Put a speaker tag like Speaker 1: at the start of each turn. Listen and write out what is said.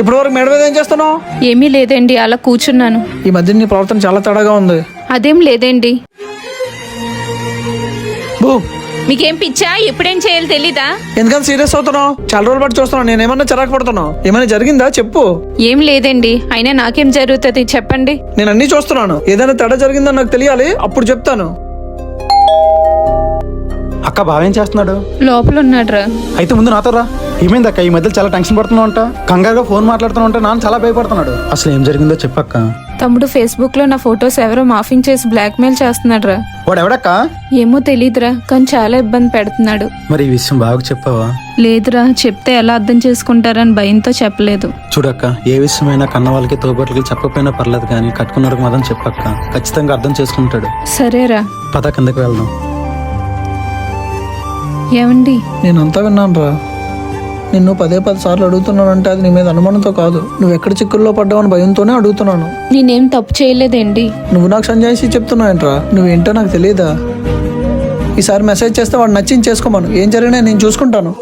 Speaker 1: ఇప్పుడు వరకు మేడ మీద ఏం చేస్తున్నావు?
Speaker 2: ఏమీ లేదండి అలా కూర్చున్నాను.
Speaker 1: ఈ మధ్య నీ ప్రవర్తన చాలా తేడాగా ఉంది.
Speaker 2: అదేం లేదండి.
Speaker 1: బూ.
Speaker 2: మీకేం పిచ్చా? ఎప్పుడేం చేయాలి తెలీదా?
Speaker 1: ఎందుకంత సీరియస్ అవుతున్నావు? చాలా రోజులు బట్టి చూస్తున్నావు. నేను ఏమన్నా చిరాకు పడుతున్నావు? ఏమైనా జరిగిందా? చెప్పు.
Speaker 2: ఏం లేదండి. అయినా నాకేం జరుగుతుంది? చెప్పండి.
Speaker 1: నేను అన్ని చూస్తున్నాను. ఏదైనా తేడా జరిగిందని నాకు తెలియాలి. అప్పుడు చెప్తాను.
Speaker 3: అక్క బావేం చేస్తున్నాడు.
Speaker 2: లోపల ఉన్నాడ్రా
Speaker 3: అయితే ముందు నాతో రా. ఏమైంది అక్క ఈ మధ్యలో చాలా టెన్షన్ పడుతున్నావు అంట కంగారుగా ఫోన్ మాట్లాడుతున్నా ఉంటే నాన్న చాలా భయపడుతున్నాడు. అసలు ఏం జరిగిందో చెప్పక్క.
Speaker 2: తమ్ముడు ఫేస్బుక్లో నా ఫొటోస్ ఎవరో మాఫింగ్ చేసి బ్లాక్మెయిల్ చేస్తున్నాడ్రా.
Speaker 3: వాడు ఎవడక్క
Speaker 2: ఏమో తెలీదురా కానీ చాలా ఇబ్బంది పెడుతున్నాడు.
Speaker 3: మరి ఈ విషయం బాగా చెప్పావా?
Speaker 2: లేదురా చెప్తే ఎలా అర్థం చేసుకుంటారని భయంతో చెప్పలేదు.
Speaker 3: చూడక్క ఏ విషయమైనా కన్న వాళ్ళకి తోబట్లకి చెప్పకపోయినా పర్లేదు కానీ కట్టుకున్నరకు మాత్రం చెప్పక్క. ఖచ్చితంగా అర్థం చేసుకుంటాడు.
Speaker 2: సరేరా.
Speaker 3: పద కిందకి వెళ్దాం.
Speaker 2: ఏమండి?
Speaker 1: నేనంతా విన్నాను రా నిన్ను పదే పది సార్లు అడుగుతున్నానంటే అది నీ మీద అనుమానంతో కాదు. నువ్వు ఎక్కడ చిక్కుల్లో పడ్డావని భయంతోనే అడుగుతున్నాను.
Speaker 2: నేనేం తప్పు చేయలేదండి.
Speaker 1: నువ్వు నాకు సంజాయిషి చెప్తున్నావేంట్రా? నువ్వేంటో నాకు తెలియదా ఈసారి మెసేజ్ చేస్తే వాడు నచ్చింది చేసుకోమను. ఏం జరిగినా నేను చూసుకుంటాను.